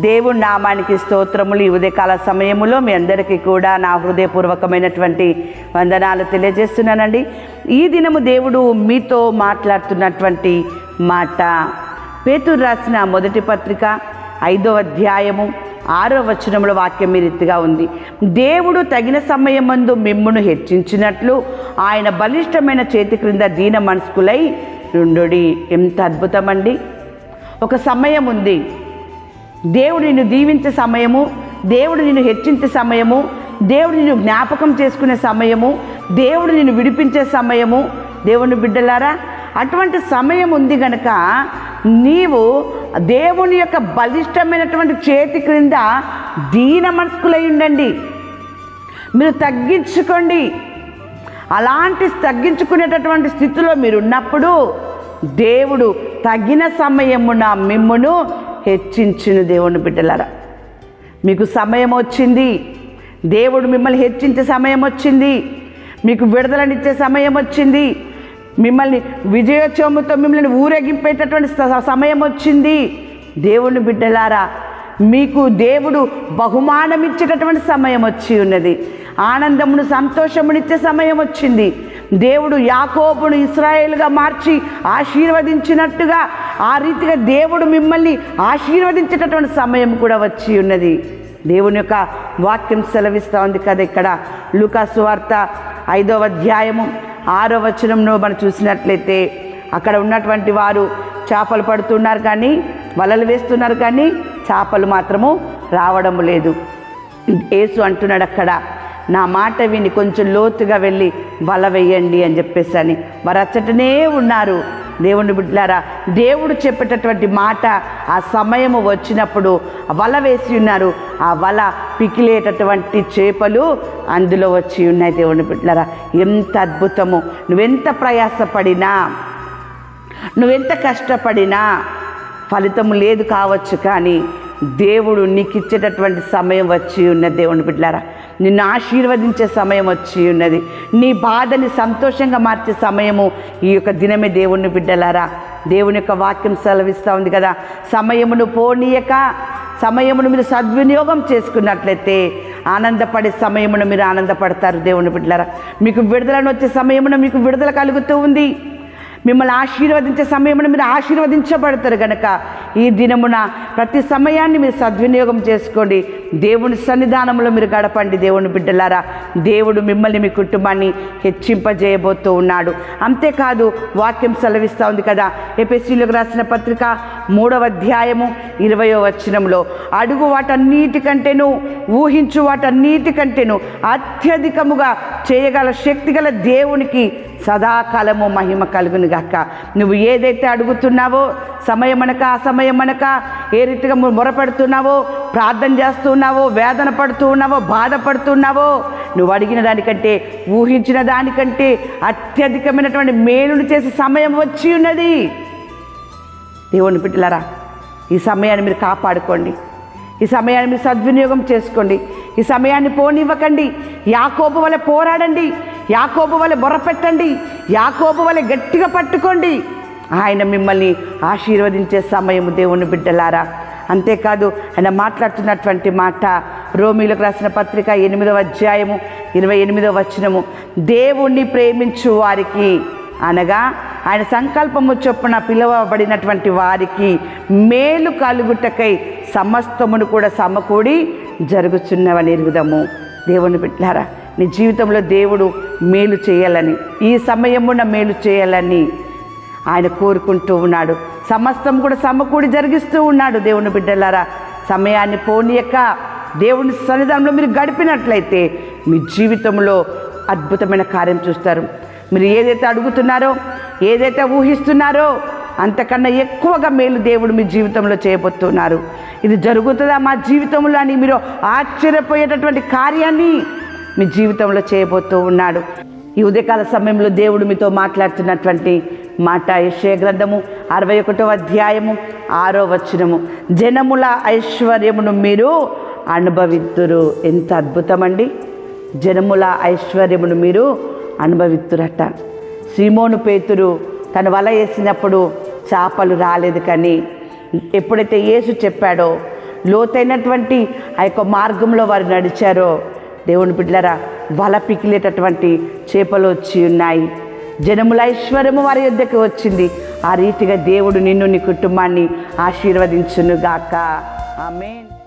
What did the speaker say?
దేవుడి నామానికి స్తోత్రములు. ఈ ఉదయకాల సమయములో మీ అందరికీ కూడా నా హృదయపూర్వకమైనటువంటి వందనాలు తెలియజేస్తున్నానండి. ఈ దినము దేవుడు మీతో మాట్లాడుతున్నటువంటి మాట. పేతురు రాసిన మొదటి పత్రిక ఐదో అధ్యాయము ఆరో వచనముల వాక్యం మీ రీతిగా ఉంది. దేవుడు తగిన సమయమందు మిమ్మును హెచ్చించినట్లు ఆయన బలిష్టమైన చేతి క్రింద దీన మనస్కులై నుండుడి. ఎంత అద్భుతమండి. ఒక సమయం ఉంది. దేవుడు నిన్ను దీవించే సమయము దేవుడు నిన్ను హెచ్చించే సమయము దేవుడు నిన్ను జ్ఞాపకం చేసుకునే సమయము దేవుడు నిన్ను విడిపించే సమయము. దేవుని బిడ్డలారా అటువంటి సమయం ఉంది గనక నీవు దేవుని యొక్క బలిష్టమైనటువంటి చేతి క్రింద దీన మనస్కులై ఉండండి. మీరు తగ్గించుకోండి. అలాంటి తగ్గించుకునేటటువంటి స్థితిలో మీరు ఉన్నప్పుడు దేవుడు తగిన సమయమున మిమ్మును హెచ్చించిన దేవుని బిడ్డలారా. మీకు సమయం వచ్చింది. దేవుడు మిమ్మల్ని హెచ్చించే సమయం వచ్చింది. మీకు విడుదలనిచ్చే సమయం వచ్చింది. మిమ్మల్ని విజయోత్సవంతో మిమ్మల్ని ఊరేగింపేటటువంటి సమయం వచ్చింది. దేవుని బిడ్డలారా మీకు దేవుడు బహుమానం ఇచ్చేటటువంటి సమయం వచ్చి ఉన్నది. ఆనందమును సంతోషమునిచ్చే సమయం వచ్చింది. దేవుడు యాకోబును ఇస్రాయేల్గా మార్చి ఆశీర్వదించినట్టుగా ఆ రీతిగా దేవుడు మిమ్మల్ని ఆశీర్వదించేటటువంటి సమయం కూడా వచ్చి ఉన్నది. దేవుని యొక్క వాక్యం సెలవిస్తూ ఉంది కదా ఇక్కడ. లుకాసు వార్త ఐదవ అధ్యాయము ఆరో వచనంలో మనం చూసినట్లయితే అక్కడ ఉన్నటువంటి వారు చేపలు పడుతున్నారు కానీ వలలు వేస్తున్నారు కానీ చేపలు మాత్రము రావడం లేదు. యేసు అంటున్నాడు అక్కడ నా మాట విని కొంచెం లోతుగా వెళ్ళి వల వేయండి అని చెప్పేసి అని వారు అచ్చటనే ఉన్నారు. దేవుని బిడ్డలారా దేవుడు చెప్పేటటువంటి మాట ఆ సమయము వచ్చినప్పుడు వల వేసి ఉన్నారు. ఆ వల పికిలేటటువంటి చేపలు అందులో వచ్చి ఉన్నాయి దేవుని బిడ్డలారా. ఎంత అద్భుతము. నువ్వెంత ప్రయాసపడినా నువ్వెంత కష్టపడినా ఫలితం లేదు కావచ్చు కానీ దేవుడు నీకు ఇచ్చేటటువంటి సమయం వచ్చి ఉన్న దేవుని బిడ్డారా నిన్ను ఆశీర్వదించే సమయం వచ్చి ఉన్నది. నీ బాధని సంతోషంగా మార్చే సమయము ఈ యొక్క దినమే దేవుని బిడ్డలారా. దేవుని యొక్క వాక్యం సెలవిస్తూ ఉంది కదా. సమయమును పోనీయక సమయమును మీరు సద్వినియోగం చేసుకున్నట్లయితే ఆనందపడే సమయమును మీరు ఆనందపడతారు దేవుని బిడ్డలారా. మీకు విడుదలను వచ్చే సమయమున మీకు విడుదల కలుగుతూ ఉంది. మిమ్మల్ని ఆశీర్వదించే సమయమున మీరు ఆశీర్వదించబడతారు కనుక ఈ దినమున ప్రతి సమయాన్ని మీరు సద్వినియోగం చేసుకోండి. దేవుని సన్నిధానంలో మీరు గడపండి దేవుని బిడ్డలారా. దేవుడు మిమ్మల్ని మీ కుటుంబాన్ని హెచ్చింపజేయబోతూ ఉన్నాడు. అంతేకాదు వాక్యం సెలవిస్తూ ఉంది కదా. ఎపిఎస్సీలకు రాసిన పత్రిక మూడవ అధ్యాయము ఇరవయో వచనంలో అడుగు వాటన్నిటికంటేను ఊహించు వాటన్నిటికంటేను అత్యధికముగా చేయగల శక్తిగల దేవునికి సదాకాలము మహిమ కలుగును గాక నువ్వు ఏదైతే అడుగుతున్నావో సమయమనక అసమయమనక ఏ రీతిగా మొరపెడుతున్నావో ప్రార్థన చేస్తున్నావో వేదన పడుతూ ఉన్నావో బాధపడుతున్నావో నువ్వు అడిగిన దానికంటే ఊహించిన దానికంటే అత్యధికమైనటువంటి మేలును చేసే సమయం వచ్చి ఉన్నది. దేవుని బిడ్డలారా ఈ సమయాన్ని మీరు కాపాడుకోండి. ఈ సమయాన్ని మీరు సద్వినియోగం చేసుకోండి. ఈ సమయాన్ని పోనివ్వకండి. యాకోపు వల్ల పోరాడండి. యాకోబు వలె బొర్రపెట్టండి. యాకోబు వలె గట్టిగా పట్టుకోండి. ఆయన మిమ్మల్ని ఆశీర్వదించే సమయం దేవుని బిడ్డలారా. అంతేకాదు ఆయన మాట్లాడుతున్నటువంటి మాట రోమిలకు రాసిన పత్రిక ఎనిమిదవ అధ్యాయము ఇరవై ఎనిమిదవ వచనము. దేవుణ్ణి ప్రేమించు వారికి అనగా ఆయన సంకల్పము చొప్పున పిలువబడినటువంటి వారికి మేలు కలుగుటకై సమస్తమును కూడా సమకూడి జరుగుచున్నవని ఎరుగుదము. దేవుని బిడ్డారా నీ జీవితంలో దేవుడు మేలు చేయాలని ఈ సమయమున మేలు చేయాలని ఆయన కోరుకుంటూ ఉన్నాడు. సమస్తం కూడా సమకూడి జరిగిస్తూ ఉన్నాడు దేవుని బిడ్డలారా. సమయాన్ని పోనీయక దేవుని సన్నిధానంలో మీరు గడిపినట్లయితే మీ జీవితంలో అద్భుతమైన కార్యం చూస్తారు. మీరు ఏదైతే అడుగుతున్నారో ఏదైతే ఊహిస్తున్నారో అంతకన్నా ఎక్కువగా మేలు దేవుడు మీ జీవితంలో చేయబోతున్నారు. ఇది జరుగుతుందా మా జీవితంలో అని మీరు ఆశ్చర్యపోయేటటువంటి కార్యాన్ని మీ జీవితంలో చేయబోతూ ఉన్నాడు. ఈ ఉదయకాల సమయంలో దేవుడు మీతో మాట్లాడుతున్నటువంటి మాట ఐశ్వర్య గ్రంథము అరవై ఒకటో అధ్యాయము ఆరో వచనము. జనముల ఐశ్వర్యమును మీరు అనుభవిద్దురు ఎంత అద్భుతమండి. జనముల ఐశ్వర్యమును మీరు అనుభవిత్తురట. సీమోను పేతురు తను వల వేసినప్పుడు చేపలు రాలేదు కానీ ఎప్పుడైతే యేసు చెప్పాడో లోతైనటువంటి ఆ యొక్క మార్గంలో వారు నడిచారో దేవుని బిడ్డలరా వల పికిలేటటువంటి చేపలు వచ్చి ఉన్నాయి. జనముల ఐశ్వర్యము వారి యొద్దకు వచ్చింది. ఆ రీతిగా దేవుడు నిన్ను నీ కుటుంబాన్ని ఆశీర్వదించునుగాక. ఆమెన్.